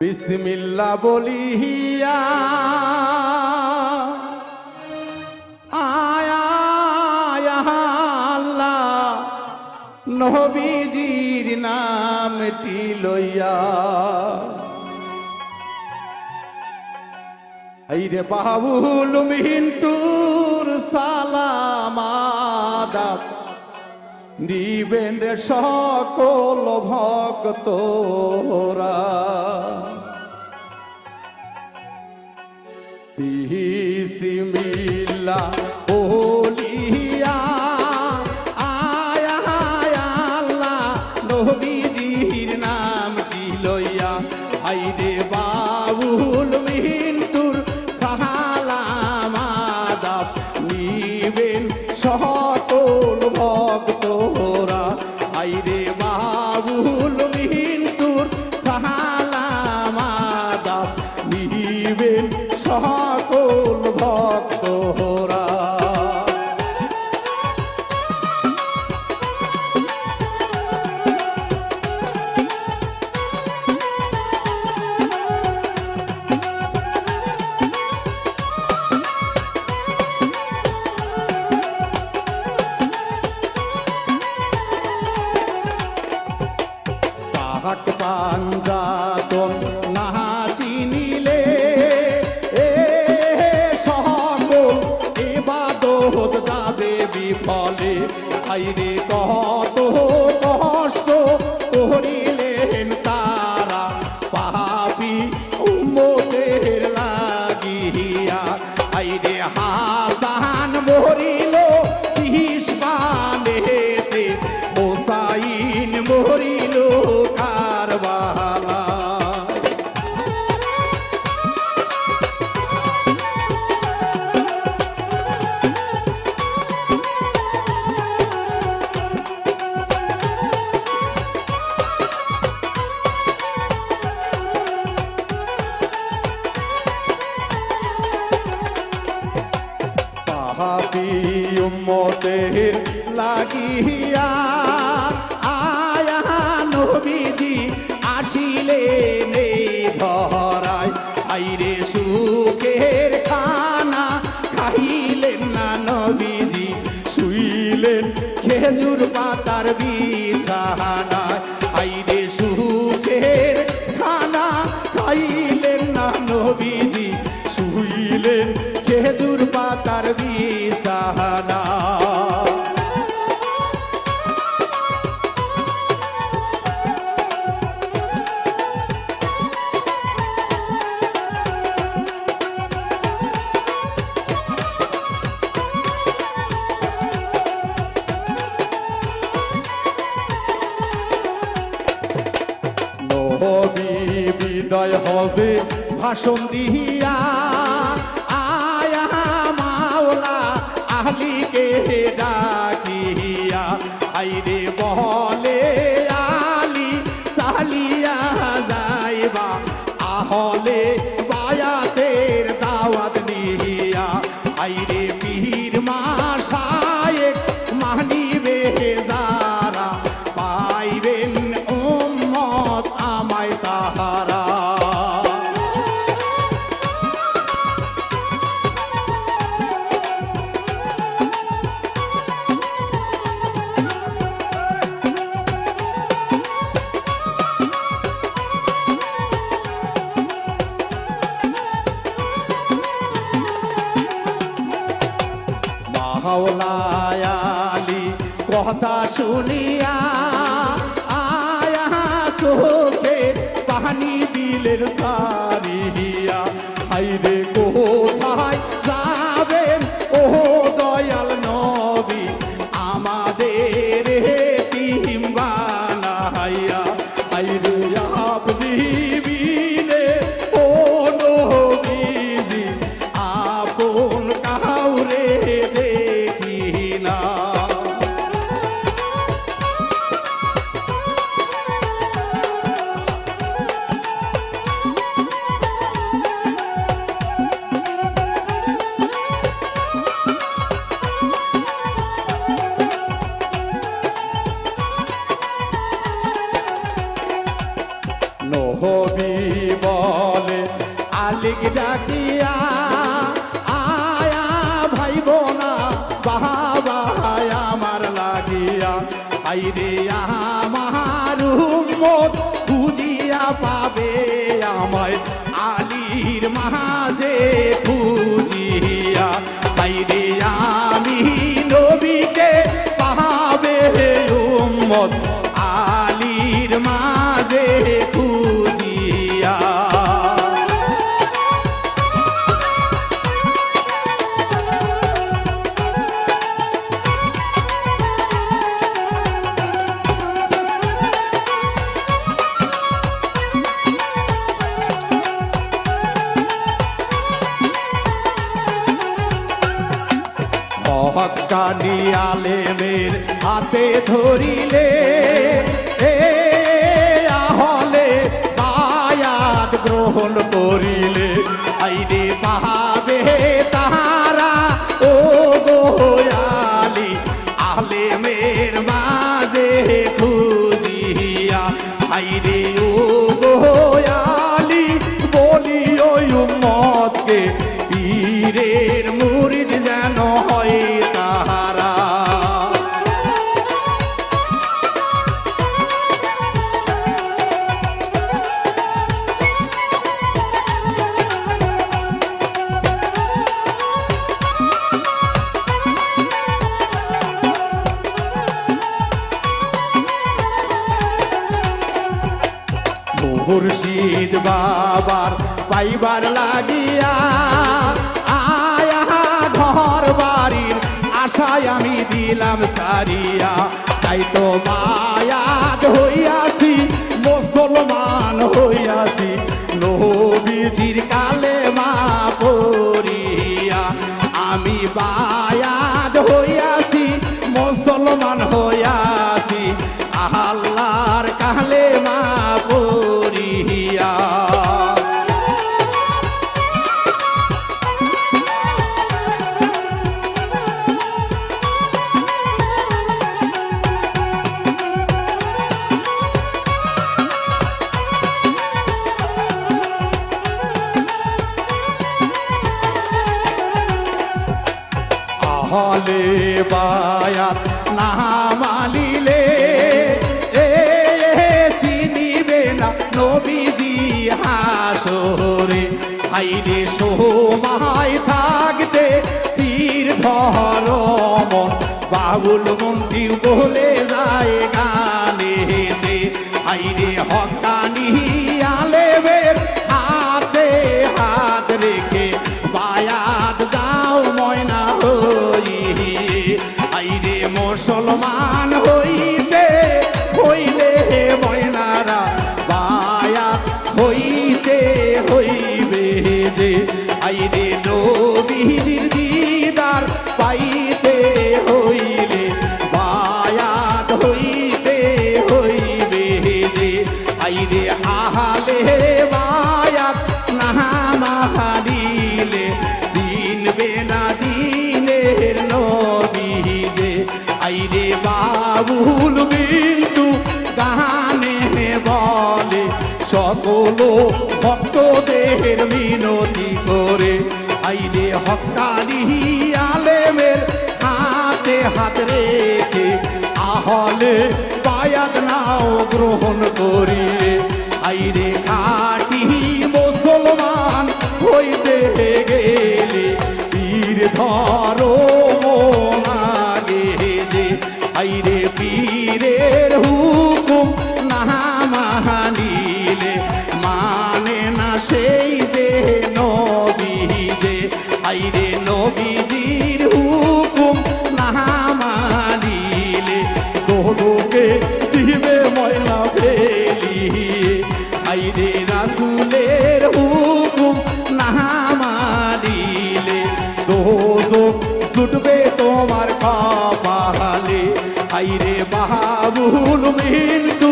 বিসমিল্লা বলিয়া আয়া আল্লাহ নবীজির নামটি লইয়া। আইরে বাবুল মিন্টুর সালামাদাব নিবেন সকল ভক্তরা বিসমিল্লা বলিয়া সকল ভক্তরা হাইরে আইরে হাসান খাইলেন না নবীজি শুইলেন খেজুর পাতার বিছানা হবে ভাষণ দিয়া। আয়া মাওলা আহলিকে ডাকিয়া। আইরে বলে আলী, সালিয়া যাইবা। আহলে বায়াতের দাওয়াত নিয়া আইরে পীর মাসায়েক মানিবে যারা, পাইবেন মাওলায়ালি কথা শুনিয়া আয়া চোখে পানি দিলের সারিয়া হাইরে কোথায় নবী বলে, আলিক ডাকিয়া, আয়া ভাই বোনা বাবা আমার লাগিয়া, আইরে আমার উম্মত খুঁজিয়া পাবে আমায়, আলীর মাঝে খুঁজিয়া, আইরে আমি নবীকে পাবে উম্মত। হকানি আলেমের হাতে ধরিলে এ আহলে বায়াত গ্রহণ করিলে আইরে পাবে তাহারা ও গোয়ালি আলেমের মাঝে খুঁজিয়া আইরে আমি দিলাম সারিয়া তাই তো মায়া হইয়াছি নবীজি, হাসরে। হাইরে সোমাই থাকতে তীর ধর মন বাবুল মন্ত্রী বলে যায় গানেতে হাইরে হকানি আলেবের হাতে হাত রেখে। বায়াত যাও ময়না হই আইরে মুসলমান হইতে পাইতে হইলে, বায়াত হইতে হইবে যে আইরে আহালে বায়াত না মাহারিলে চিনবে না দিনের নবী যে আইরে বাবুল বিন্দু গানে বলে, সকল ভক্তদের মিনতি করে। আইরে হকানি গ্রহণ করিয়ে দোজক ছুটবে তোমার কপালে আইরে বাহাবুল মিন্টু